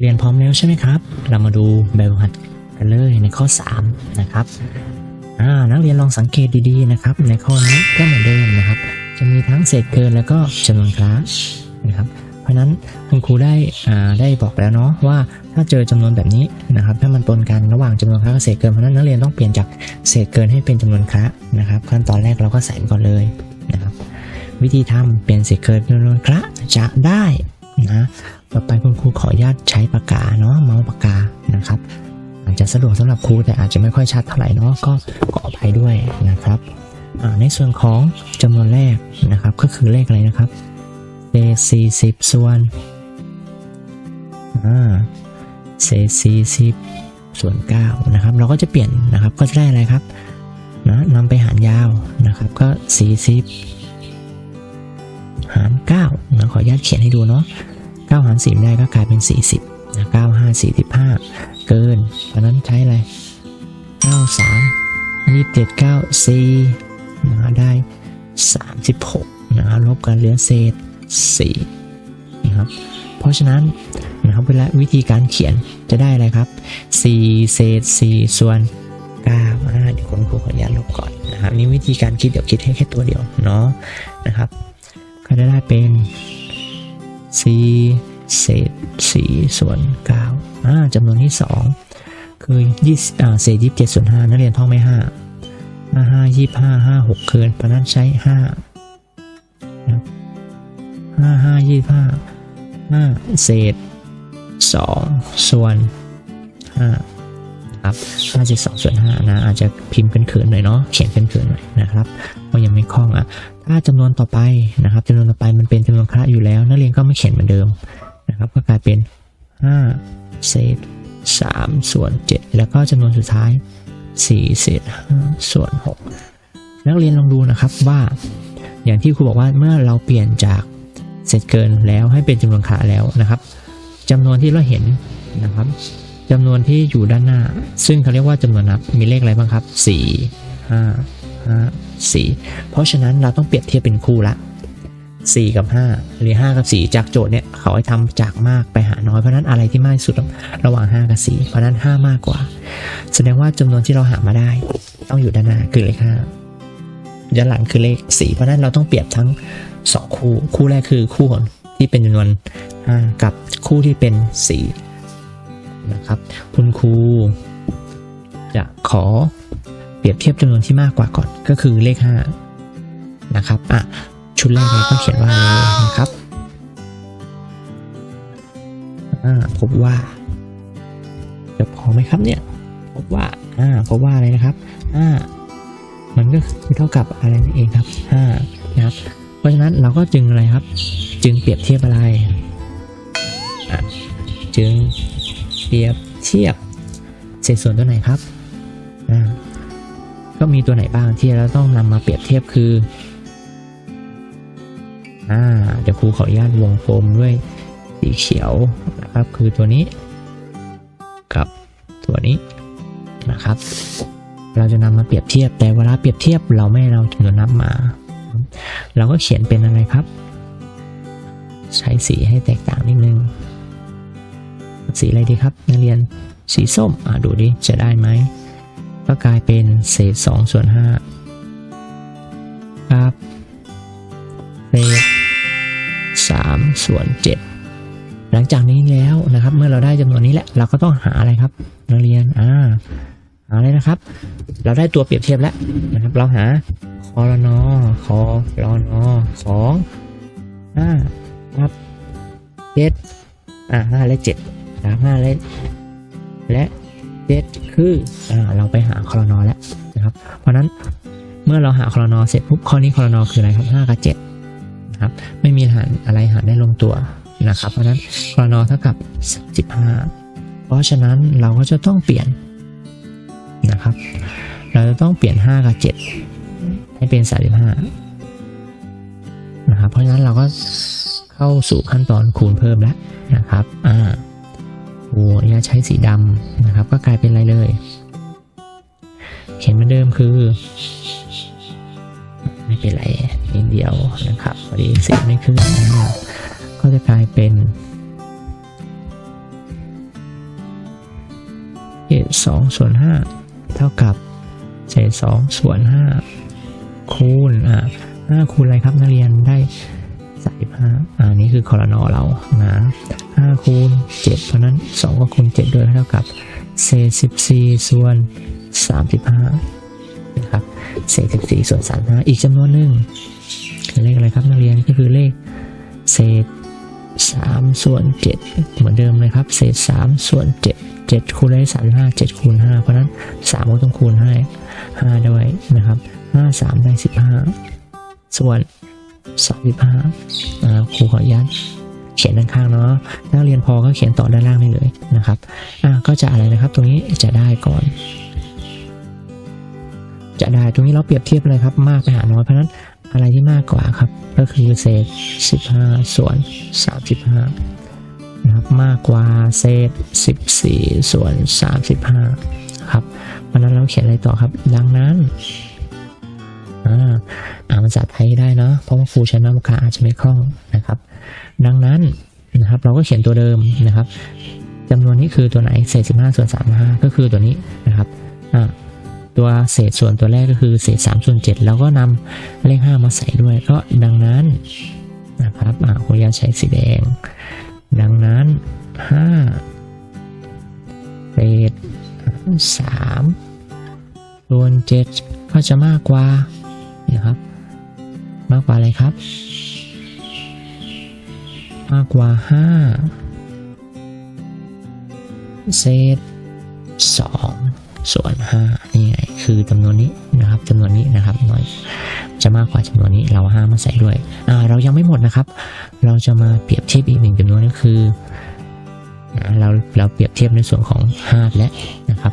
เรียนพร้อมแล้วใช่ไหมครับ เรามาดูแบบหัดกันเลยในข้อ 3 นะครับนักเรียนลองสังเกตดีๆนะครับ ในข้อนี้ก็เหมือนเดิมนะครับ จะมีทั้งเศษเกินแล้วก็จำนวนคลาสนะครับ เพราะนั้นคุณครูได้อ่าได้บอกแล้วเนาะว่าถ้าเจอจำนวนแบบนี้นะครับ ถ้ามันปนกันระหว่างจำนวนคลาสกับเศษเกินเพราะนั้นนักเรียนต้องเปลี่ยนจากเศษเกินให้เป็นจำนวนคลาสนะครับ ขั้นตอนแรกเราก็ใส่ก่อนเลยนะครับ วิธีทำเปลี่ยนเศษเกินเป็นจำนวนคลาสจะได้นะ ต่อไปคุณครูขออนุญาตใช้ปากกาเนาะเมาส์ปากกานะครับ อาจจะสะดวกสำหรับครูแต่อาจจะไม่ค่อยชัดเท่าไหร่เนาะก็ขออภัยด้วยนะครับในส่วนของจำนวนแรกนะครับ ก็คือเลขอะไรนะครับเศษสี่สิบส่วนเศษสี่สิบส่วนเก้านะครับ เราก็จะเปลี่ยนนะครับก็จะได้อะไรครับนะนำไปหารยาวนะครับ ก็สี่สิบหารเก้านะขออนุญาตเขียนให้ดูเนาะ เก้าหารสี่ได้ก็กลายเป็นสี่สิบนะเก้าห้าสี่สิบห้าเกิน เพราะนั้นใช้อะไร 93 27 94นะได้ 36นะครับลบกันเหลือเศษ4นะครับเพราะฉะนั้นนะครับเวลาวิธีการเขียนจะได้อะไรครับ 4 เศษ 4 ส่วน9อ่าเดี๋ยวคุณครูขออนุญาตลบก่อนนะครับนี่วิธีการคิดเดี๋ยวคิดให้แค่ตัวเดียวเนาะนะครับก็จะได้เป็น 4 เศษ 4 ส่วน9อ่าจำนวนที่ 2 คือ20อ่าเศษ27 ส่วน 5 นักเรียนท่องไหม5 5 5 25 5 6 เกินเพราะนั้นใช้5นะครับ5 5 25 5 เศษ 2 ส่วน 5 ครับ5เศษ2ส่วน 5 นะ อาจจะพิมพ์เขินๆหน่อยเนาะ เขียนเขินๆหน่อยนะครับเพราะยังไม่คล่องอะ ถ้าจำนวนต่อไปนะครับจำนวนต่อไปมันเป็นจำนวนคละอยู่แล้ว นักเรียนก็ไม่เขียนเหมือนเดิมนะครับ ก็กลายเป็น5เศษ3ส่วน 7 แล้วก็จำนวนสุดท้าย4เศษ5ส่วน 6 นักเรียนลองดูนะครับว่า อย่างที่ครูบอกว่าเมื่อเราเปลี่ยนจากเศษเกินแล้วให้เป็นจำนวนขาแล้วนะครับจำนวนที่เราเห็นนะครับจำนวนที่อยู่ด้านหน้า ซึ่งเขาเรียกว่าจำนวนนับมีเลขอะไรบ้างครับ 4 5 4 เพราะฉะนั้นเราต้องเปรียบเทียบเป็นคู่ละ 4 กับ 5 หรือ 5 กับ 4 จากโจทย์เนี่ยเขาให้ทำจากมากไปหาน้อย เพราะนั้นอะไรที่มากที่สุดระหว่าง 5 กับ 4 เพราะนั้น 5 มากกว่า แสดงว่าจำนวนที่เราหามาได้ ต้องอยู่ด้านหน้าคือเลข5ด้านหลังคือเลข 4 เพราะนั้นเราต้องเปรียบทั้ง 2 คู่ คู่แรกคือคู่ของที่เป็นจำนวน 5 กับคู่ที่เป็น 4 นะครับ คุณครูจะขอ รียบเทียบจำนวนที่มากกว่าก่อนก็คือเลข 5 นะครับอะชุดแรกเลยก็เขียนว่าอะไรนะครับอ่าพบว่าจะพอไหมครับเนี่ยพบว่าอ่าพบว่าอะไรนะครับอ่ามันก็คือเท่ากับอะไรนั่นเองครับห้านะครับ เพราะฉะนั้นเราก็จึงอะไรครับ จึงเปรียบเทียบอะไรอะจึงเปรียบเทียบเศษส่วนตัวไหนครับ ก็มีตัวไหนบ้างที่เราต้องนำมาเปรียบเทียบคืออ่าเดี๋ยวครูขออนุญาตวงกลมด้วยสีเขียวนะครับ คือตัวนี้ กับตัวนี้นะครับ เราจะนำมาเปรียบเทียบแต่เวลาเปรียบเทียบเราไม่เอาจำนวนนับมา เราก็เขียนเป็นอะไรครับ ใช้สีให้แตกต่างนิดนึง สีอะไรดีครับนักเรียนสีส้มอ่าดูดิจะได้ไหม ก็กลายเป็นเศษ2ส่วน5ครับเศษ3ส่วน7หลังจากนี้แล้วนะครับ เมื่อเราได้จำนวนนี้แหละเราก็ต้องหาอะไรครับ นักเรียนอ่าหาอะไรนะครับ เราได้ตัวเปรียบเทียบแล้วนะครับ เราหาคอรนอคอรนอของห้าครับเจ็ดอ่าห้าและเจ็ดนะครับห้าและและ เจ็ดคืออ่าเราไปหาคอนอแล้วนะครับ เพราะนั้นเมื่อเราหาคอนอเสร็จปุ๊บข้อนี้คอนอคืออะไรครับห้ากับเจ็ดนะครับไม่มีหารอะไรหารได้ลงตัวนะครับ เพราะนั้นกรนอเท่ากับ15เพราะฉะนั้นเราก็จะต้องเปลี่ยนนะครับ เราจะต้องเปลี่ยน5กับ7ให้เป็น35นะครับเพราะฉะนั้นเราก็เข้าสู่ขั้นตอนคูณเพิ่มแล้วนะครับ อ่า โอ้ยาใช้สีดำนะครับ ก็กลายเป็นอะไรเลย เขียนเหมือนเดิมคือ ไม่เป็นไรนิดเดียวนะครับพอดีสีไม่ขึ้นนะครับก็จะกลายเป็นเศษสองส่วนห้าเท่ากับเศษสองส่วนห้าคูณอ่าห้าคูณอะไรครับนักเรียนได้ สามสิบห้าอ่านี่คือคอรนอเรานะห้าคูณเจ็ดเพราะนั้นสองก็คูณเจ็ดด้วยเท่ากับเศษสิบสี่ส่วนสามสิบห้านะครับเศษสิบสี่ส่วนสามห้าอีกจำนวนหนึ่งเลขอะไรครับนักเรียนก็คือเลขเศษสามส่วนเจ็ดเหมือนเดิมเลยครับเศษสามส่วนเจ็ดเจ็ดคูณได้สามห้าเจ็ดคูณห้าเพราะฉะนั้นสามก็ต้องคูณให้ห้าด้วยนะครับห้าสามได้สิบห้าส่วน สามสิบห้าครูขออนุญาตเขียนด้านข้างเนาะนักเรียนพอก็เขียนต่อด้านล่างได้เลยนะครับอ่าก็จะอะไรนะครับ ตรงนี้จะได้ก่อน จะได้ตรงนี้เราเปรียบเทียบเลยครับ มากไปหาน้อยเพราะนั้นอะไรที่มากกว่าครับ ก็คือเศษ 15 ส่วน 35นะครับมากกว่าเศษ 14 ส่วน 35ครับเพราะนั้นเราเขียนอะไรต่อครับ ดังนั้น อ่าอ่านภาษาไทยได้เนาะเพราะว่าครูใช้นามปากกาอาจจะไม่คล่องนะครับ ดังนั้นนะครับ เราก็เขียนตัวเดิมนะครับจำนวนนี้คือตัวไหนเศษ 15 ส่วน 35 ก็คือตัวนี้นะครับอ่าตัวเศษส่วนตัวแรกก็คือเศษ3ส่วน7แล้วก็นำเลข 5 มาใส่ด้วย ก็ดังนั้นนะครับอ่าขออนุญาใช้สีแดง ดังนั้น5เศษ3ส่วน7ก็จะมากกว่า นะครับ มากกว่าอะไรครับ มากกว่า 5 เศษ 2 ส่วน 5 นี่ไงคือจำนวนนี้นะครับจำนวนนี้นะครับน้อยจะมากกว่าจำนวนนี้เราห้ามาใส่ด้วยอ่าเรายังไม่หมดนะครับ เราจะมาเปรียบเทียบอีกหนึ่งจำนวนก็คือเราเราเปรียบเทียบในส่วนของ5และนะครับ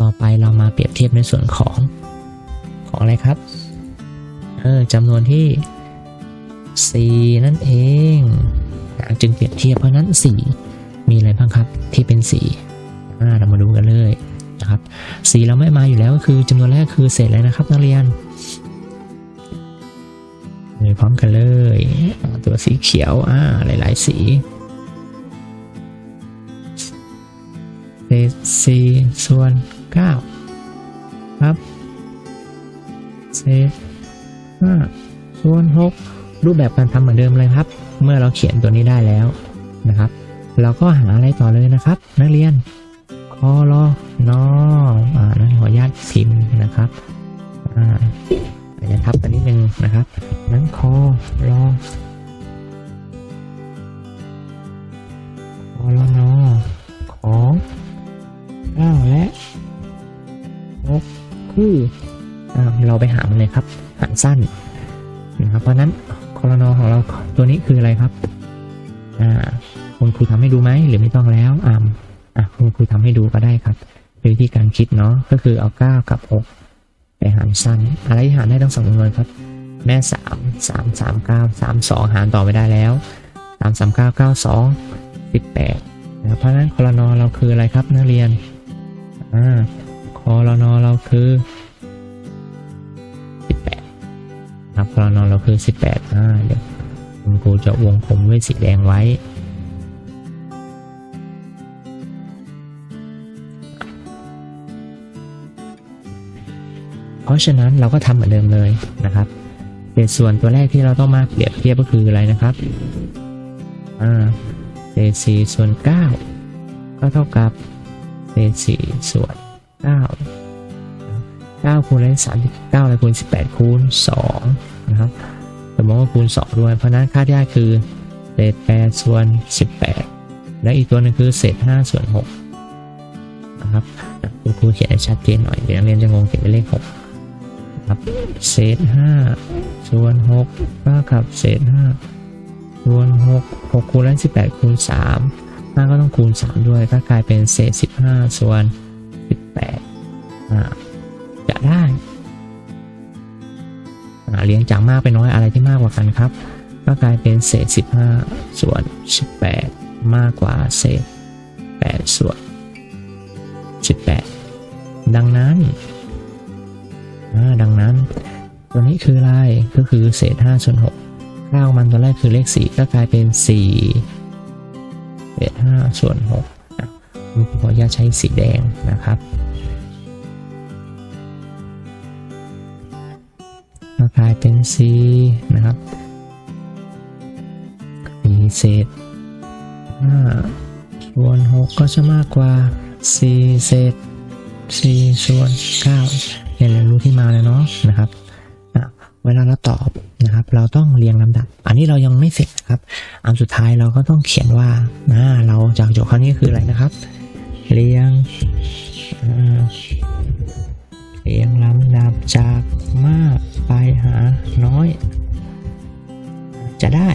ต่อไปเรามาเปรียบเทียบในส่วนของของอะไรครับ เออจำนวนที่ 4 นั่นเองจึงเปรียบเทียบเพราะนั้น 4 มีอะไรบ้างครับที่เป็น4อ่าเรามาดูกันเลยนะครับสีเราไม่มาอยู่แล้วก็คือจำนวนแรกคือเศษอะไรนะครับนักเรียนเลยพร้อมกันเลย ตัวสีเขียวอ่าหลาย ๆ สีเศษสี่ส่วนเก้าครับเศษ ห้าส่วนหกรูปแบบการทำเหมือนเดิมเลยครับ เมื่อเราเขียนตัวนี้ได้แล้วนะครับ เราก็หาอะไรต่อเลยนะครับ นักเรียนคอรอนออ่านั่นขออนุญาตพิมพ์นะครับอ่าอาจจะทับกันนิดนึงนะครับ นั้นคอรอคอรอนอของเก้าและหกคือ ไปหามันเลยครับ หารสั้นนะครับเพราะนั้นคอรนอของเราตัวนี้คืออะไรครับอ่าคุณครูทำให้ดูไหมหรือไม่ต้องแล้วอ่าอะคุณครูทำให้ดูก็ได้ครับเป็นวิธีการคิดเนาะก็คือเอา9กับ6ไปหารสั้น อะไรที่หารได้ทั้งสองจำนวนครับ แม่ 3 3 3 9 3 2 หารต่อไม่ได้แล้ว 3 3 9 9 2 18นะครับเพราะฉะนั้นคอรนอเราคืออะไรครับนักเรียนอ่าคอรนอเราคือ ครับคอรนอเราคือ 18อ่าเดี๋ยวคุณครูจะวงกลมด้วยสีแดงไว้เพราะฉะนั้นเราก็ทำเหมือนเดิมเลยนะครับเศษส่วนตัวแรกที่เราต้องมาเปรียบเทียบก็คืออะไรนะครับอ่าเศษสี่ส่วนเก้าก็เท่ากับเศษสี่ส่วนเ9คูณได้39อะไรคูณ18 คูณ 2 นะครับแต่มองว่าคูณ 2 ด้วย เพราะนั้นค่าได้คือเศษ8ส่วน 18 และอีกตัวนึงคือเศษ5ส่วน6นะครับคุณครูเขียนให้ชัดเจนหน่อยเดี๋ยวนักเรียนจะงงเขียนเป็นเลข6ครับเศษ5ส่วน6ก็กับเศษ5ส่วน6 6คูณได้18 คูณ 3 5 ก็ต้องคูณ 3 ด้วยก็กลายเป็นเศษ 15 ส่วน เลี้ยงจากมากไปน้อยอะไรที่มากกว่ากันครับ ก็กลายเป็นเศษสิบห้าส่วนสิบแปดมากกว่าเศษแปดส่วนสิบแปดดังนั้นดังนั้น ตัวนี้คืออะไรก็คือเศษ5ส่วน6ค่าของมันตัวแรกคือเลข 4 ก็กลายเป็น 4 เศษ5ส่วน6อะคุณครูขออนุญาตใช้สีแดงนะครับ ลายเป็นสีนะครับสีเศษห้าส่วนหกก็จะมากกว่าสี่เศษสี่ส่วนเก้าเนี่ยเรารู้ที่มาแล้วเนาะนะครับเวลาเราตอบนะครับ เราต้องเรียงลำดับ อันนี้เรายังไม่เสร็จนะครับ อันสุดท้ายเราก็ต้องเขียนว่าอ่าเราจากโจทย์ข้อนี้คืออะไรนะครับ เรียงเรียงลำดับจากมาก จะได้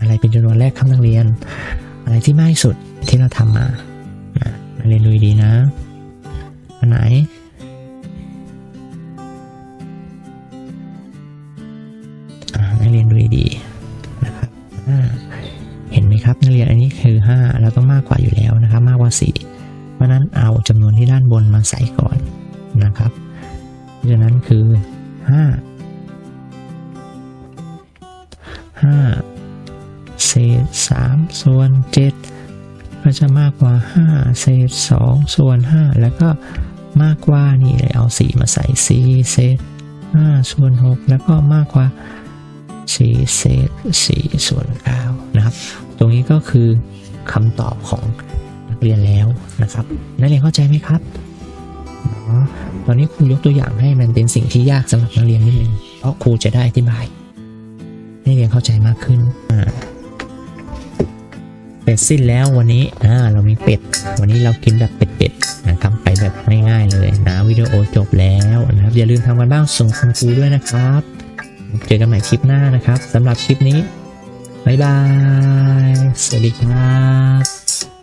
อะไรเป็นจำนวนแรกครับนักเรียน อะไรที่มากที่สุดที่เราทำมานักเรียนดูดีนะอันไหนอ่านักเรียนดูดีนะครับเห็นไหมครับนักเรียนอันนี้คือ 5 เราต้องมากกว่าอยู่แล้วนะครับ มากกว่า 4 เพราะนั้นเอาจำนวนที่ด้านบนมาใส่ก่อนนะครับเพราะฉะนั้นคือ 5 5 เศษ 3 ส่วน 7 ก็จะมากกว่า 5 เศษ 2 ส่วน 5 แล้วก็มากกว่านี่เลยเอา 4 มาใส่ 4 เศษ 5 ส่วน 6 แล้วก็มากกว่า 4 เศษ 4 ส่วน 9 นะครับ ตรงนี้ก็คือคำตอบของนักเรียนแล้วนะครับ นักเรียนเข้าใจไหมครับตอนนี้ครูยกตัวอย่างให้มันเป็นสิ่งที่ยากสำหรับนักเรียนนิดนึง เพราะครูจะได้อธิบาย ให้นักเรียนเข้าใจมากขึ้นเป็ดสิ้นแล้ววันนี้อ่าเรามีเป็ด วันนี้เรากินแบบเป็ดๆนะทำไปแบบง่ายๆเลยนะวิดีโอจบแล้วนะครับ อย่าลืมทำกันบ้างส่งคุณครูด้วยนะครับ เจอกันใหม่คลิปหน้านะครับสำหรับคลิปนี้ บ๊ายบาย สวัสดีครับ